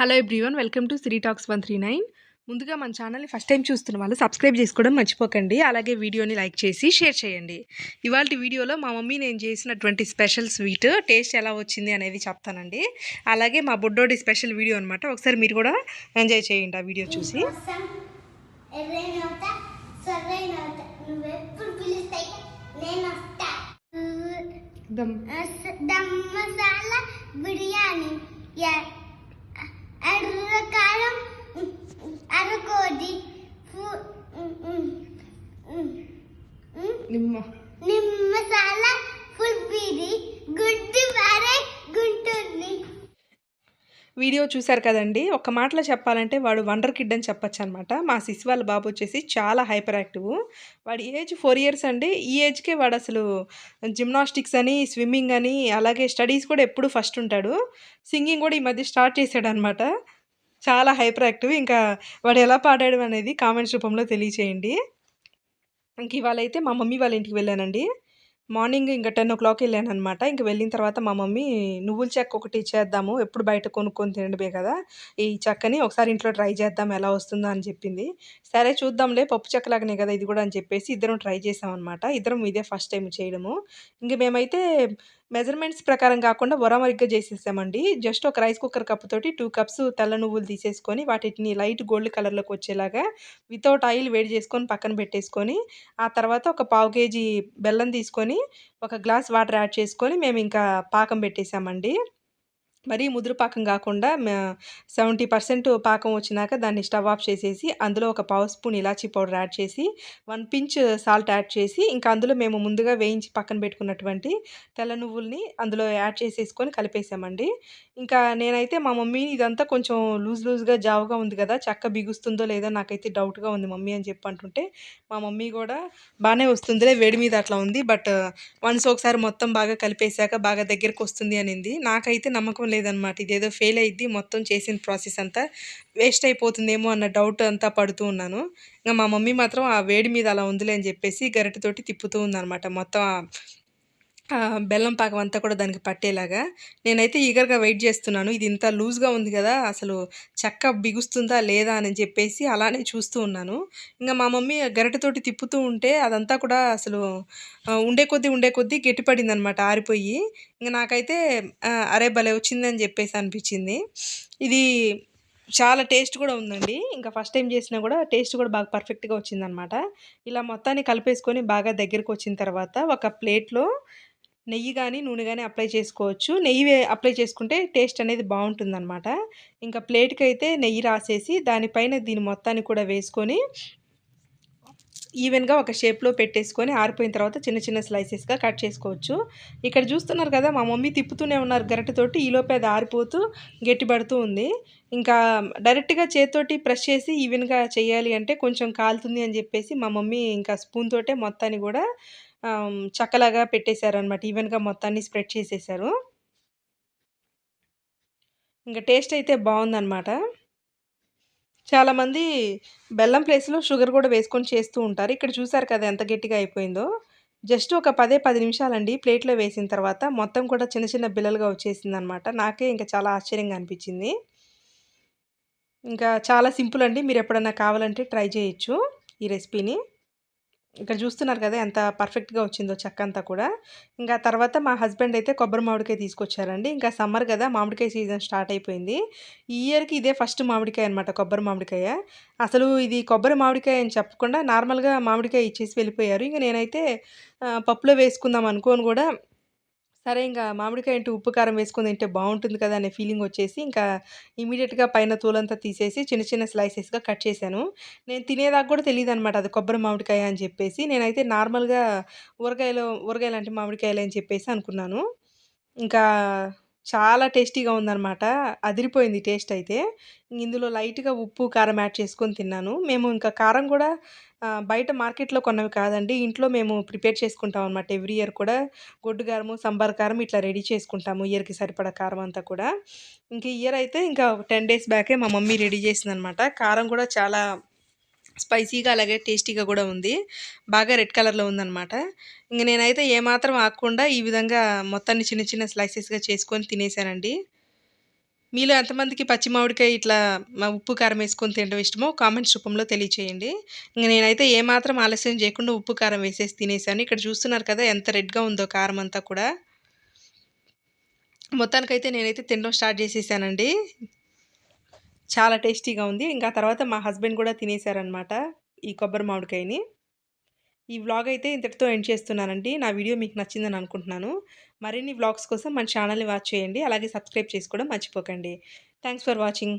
Hello everyone welcome to Sri talks one three nine ముందుగా మన ఛానల్ని ఫస్ట్ టైం చూస్తున్న వాళ్ళు సబ్స్క్రైబ్ చేసుకోవడం మర్చిపోకండి. అలాగే వీడియోని లైక్ చేసి షేర్ చేయండి. ఇవాళ వీడియోలో మా మమ్మీ నేను చేసినటువంటి స్పెషల్ స్వీట్ టేస్ట్ ఎలా వచ్చింది అనేది చెప్తానండి. అలాగే మా బుడ్డోడి స్పెషల్ వీడియో అనమాట ఒకసారి మీరు కూడా ఎంజాయ్ చేయండి ఆ వీడియో చూసి. కోసం ఉమ్. నిమ్మ మసాలా ఫుల్ పీడి గుడ్డు గుంటుంది వీడియో చూశారు కదండి ఒక మాటలో చెప్పాలంటే వాడు వండర్ కిడ్ అని చెప్పొచ్చు అనమాట మా సిస్ వాళ్ళ బాబు వచ్చేసి చాలా హైపర్ యాక్టివ్ వాడి ఏజ్ ఫోర్ ఇయర్స్ అండి ఈ ఏజ్కే వాడు అసలు జిమ్నాస్టిక్స్ అని స్విమ్మింగ్ అని అలాగే స్టడీస్ కూడా ఎప్పుడు ఫస్ట్ ఉంటాడు సింగింగ్ కూడా ఈ మధ్య స్టార్ట్ చేశాడు అనమాట చాలా హైపర్ యాక్టివ్ ఇంకా వాడు ఎలా పాడాడు అనేది కామెంట్స్ రూపంలో తెలియచేయండి ఇంక ఇవాళ అయితే మా మమ్మీ వాళ్ళ ఇంటికి వెళ్ళానండి. మార్నింగ్ ఇంకా టెన్ ఓ క్లాక్ వెళ్ళాను అనమాట ఇంక వెళ్ళిన తర్వాత మా మమ్మీ నువ్వుల చెక్క ఒకటి చేద్దాము ఎప్పుడు బయట కొనుక్కొని తినడమే కదా ఈ చెక్కని ఒకసారి ఇంట్లో ట్రై చేద్దాం ఎలా వస్తుందో అని చెప్పింది. సరే చూద్దాంలే పప్పు చెక్కలాగానే కదా ఇది కూడా అని చెప్పేసి ఇద్దరం ట్రై చేసాం అనమాట ఇద్దరం ఇదే ఫస్ట్ టైం చేయడము. ఇంక మేమైతే మెజర్మెంట్స్ ప్రకారం కాకుండా వరమరిగ్గా చేసేసామండి. జస్ట్ ఒక రైస్ కుక్కర్ కప్పుతోటి టూ కప్స్ తెల్ల నువ్వులు తీసేసుకొని వాటిని లైట్ గోల్డ్ కలర్లోకి వచ్చేలాగా వితౌట్ ఆయిల్ వేడి చేసుకొని పక్కన పెట్టేసుకొని ఆ తర్వాత ఒక పావు కేజీ బెల్లం తీసుకొని ఒక గ్లాస్ వాటర్ యాడ్ చేసుకొని మేము ఇంకా పాకం పెట్టేసామండి. మరీ ముదురు పాకం కాకుండా సెవెంటీ పర్సెంట్ పాకం వచ్చినాక దాన్ని స్టవ్ ఆఫ్ చేసేసి అందులో ఒక పావు స్పూన్ ఇలాచీ పౌడర్ యాడ్ చేసి వన్ పించ్ సాల్ట్ యాడ్ చేసి ఇంకా అందులో మేము ముందుగా వేయించి పక్కన పెట్టుకున్నటువంటి తెల్ల నువ్వుల్ని అందులో యాడ్ చేసేసుకొని కలిపేసామండి. ఇంకా నేనైతే మా మమ్మీ ఇదంతా కొంచెం లూజ్ లూజ్గా జావుగా ఉంది కదా చక్క బిగుస్తుందో లేదో నాకైతే డౌట్గా ఉంది మమ్మీ అని చెప్పి అంటుంటే మా మమ్మీ కూడా బాగానే వస్తుందిలే వేడి మీద అట్లా ఉంది బట్ వన్స్ ఒకసారి మొత్తం బాగా కలిపేశాక బాగా దగ్గరకు వస్తుంది అనింది. నాకైతే నమ్మకం లేదనమాట ఇదేదో ఫెయిల్ అయ్యిద్ది మొత్తం చేసిన ప్రాసెస్ అంతా వేస్ట్ అయిపోతుందేమో అన్న డౌట్ అంతా పడుతూ ఉన్నాను. ఇంకా మా మమ్మీ మాత్రం ఆ వేడి మీద అలా ఉందిలే అని చెప్పేసి గరిటెతోటి తిప్పుతూ ఉందన్నమాట. మొత్తం బెల్లం పాకం అంతా కూడా దానికి పట్టేలాగా నేనైతే ఈగర్గా వెయిట్ చేస్తున్నాను. ఇది ఇంత లూజ్గా ఉంది కదా అసలు చెక్క బిగుస్తుందా లేదా అని చెప్పేసి అలానే చూస్తూ ఉన్నాను. ఇంకా మా మమ్మీ గరిటెతోటి తిప్పుతూ ఉంటే అదంతా కూడా అసలు ఉండే కొద్దీ ఉండే కొద్దీ గట్టిపడింది అనమాట ఆరిపోయి. ఇంకా నాకైతే అరే భలే వచ్చిందని చెప్పేసి అనిపించింది. ఇది చాలా టేస్ట్ కూడా ఉందండి. ఇంకా ఫస్ట్ టైం చేసినా కూడా టేస్ట్ కూడా బాగా పర్ఫెక్ట్గా వచ్చిందనమాట ఇలా మొత్తాన్ని కలిపేసుకొని బాగా దగ్గరికి వచ్చిన తర్వాత ఒక ప్లేట్లో నెయ్యి కానీ నూనె కానీ అప్లై చేసుకోవచ్చు. నెయ్యి అప్లై చేసుకుంటే టేస్ట్ అనేది బాగుంటుందన్నమాట. ఇంకా ప్లేట్కి అయితే నెయ్యి రాసేసి దానిపైన దీని మొత్తాన్ని కూడా వేసుకొని ఈవెన్గా ఒక షేప్లో పెట్టేసుకొని ఆరిపోయిన తర్వాత చిన్న చిన్న స్లైసెస్గా కట్ చేసుకోవచ్చు. ఇక్కడ చూస్తున్నారు కదా మా మమ్మీ తిప్పుతూనే ఉన్నారు గరిటెతోటి. ఈలోపే అది ఆరిపోతూ గట్టిపడుతూ ఉంది. ఇంకా డైరెక్ట్గా చేతితోటి ప్రెష్ చేసి ఈవెన్గా చేయాలి అంటే కొంచెం కాలుతుంది అని చెప్పేసి మా మమ్మీ ఇంకా స్పూన్ తోటే మొత్తాన్ని కూడా చక్కలాగా చక్కలాగా పెట్టేశారనమాట ఈవెన్గా మొత్తాన్ని స్ప్రెడ్ చేసేసారు. ఇంకా టేస్ట్ అయితే బాగుందన్నమాట. చాలామంది బెల్లం ప్లేస్లో షుగర్ కూడా వేసుకొని చేస్తూ ఉంటారు. ఇక్కడ చూసారు కదా ఎంత గట్టిగా అయిపోయిందో. జస్ట్ ఒక పదే పది నిమిషాలండి. ప్లేట్లో వేసిన తర్వాత మొత్తం కూడా చిన్న చిన్న బిల్లలుగా వచ్చేసింది అనమాట నాకే ఇంకా చాలా ఆశ్చర్యంగా అనిపించింది. ఇంకా చాలా సింపుల్ అండి. మీరు ఎప్పుడన్నా కావాలంటే ట్రై చేయొచ్చు ఈ రెసిపీని ఇక్కడ చూస్తున్నారు కదా ఎంత పర్ఫెక్ట్గా వచ్చిందో చెక్క అంతా కూడా. ఇంకా తర్వాత మా హస్బెండ్ అయితే కొబ్బరి మామిడికాయ తీసుకొచ్చారండి. ఇంకా సమ్మర్ కదా మామిడికాయ సీజన్ స్టార్ట్ అయిపోయింది. ఈ ఇయర్కి ఇదే ఫస్ట్ మామిడికాయ అనమాట కొబ్బరి మామిడికాయ. అసలు ఇది కొబ్బరి మామిడికాయ అని చెప్పకుండా నార్మల్గా మామిడికాయ ఇచ్చేసి వెళ్ళిపోయారు. ఇంకా నేనైతే పప్పులో వేసుకుందాం అనుకోని కూడా సరే ఇంకా మామిడికాయ అంటే ఉప్పు కారం వేసుకొని తింటే బాగుంటుంది కదా అనే ఫీలింగ్ వచ్చేసి ఇంకా ఇమీడియట్గా పైన తోలంతా తీసేసి చిన్న చిన్న స్లైసెస్గా కట్ చేశాను. నేను తినేదాకా కూడా తెలియదు అనమాట అది కొబ్బరి మామిడికాయ అని చెప్పేసి. నేనైతే నార్మల్గా ఊరగాయలు ఊరగాయలు అంటే మామిడికాయలు అని చెప్పేసి అనుకున్నాను. ఇంకా చాలా టేస్టీగా ఉందన్నమాట. అదిరిపోయింది టేస్ట్ అయితే. ఇందులో లైట్గా ఉప్పు కారం యాడ్ చేసుకొని తిన్నాను. మేము ఇంకా కారం కూడా బయట మార్కెట్లో కొన్నవి కాదండి. ఇంట్లో మేము ప్రిపేర్ చేసుకుంటాం అనమాట ఎవ్రీ ఇయర్ కూడా గొడ్డు కారము సంబార్ కారం ఇట్లా రెడీ చేసుకుంటాము ఇయర్కి సరిపడా కారం అంతా కూడా. ఇంక ఇయర్ అయితే ఇంకా టెన్ డేస్ బ్యాకే మా మమ్మీ రెడీ చేసిందనమాట కారం కూడా చాలా స్పైసీగా అలాగే టేస్టీగా కూడా ఉంది బాగా రెడ్ కలర్లో ఉందన్నమాట ఇంక నేనైతే ఏమాత్రం ఆకుండా ఈ విధంగా మొత్తాన్ని చిన్న చిన్న స్లైసెస్గా చేసుకొని తినేసానండి మీలో ఎంతమందికి పచ్చి మామిడికాయ ఇట్లా ఉప్పు, కారం వేసుకొని తినడం ఇష్టమో కామెంట్స్ రూపంలో తెలియచేయండి. ఇంక నేనైతే ఏమాత్రం ఆలస్యం చేయకుండా ఉప్పు, కారం వేసేసి తినేసాను. ఇక్కడ చూస్తున్నారు కదా ఎంత రెడ్‌గా ఉందో కారం అంతా కూడా. మొత్తానికైతే నేనైతే తినడం స్టార్ట్ చేసేసానండి. చాలా టేస్టీగా ఉంది. ఇంకా తర్వాత మా హస్బెండ్ కూడా తినేసారనమాట ఈ కొబ్బరి మామిడికాయని. ఈ వ్లాగ్ అయితే ఇంతటితో ఎండ్ చేస్తున్నానండి. నా వీడియో మీకు నచ్చిందని అనుకుంటున్నాను. మరిన్ని వ్లాగ్స్ కోసం మన ఛానల్‌ని వాచ్ చేయండి. అలాగే సబ్స్క్రైబ్ చేసుకోవడం మర్చిపోకండి. Thanks for watching.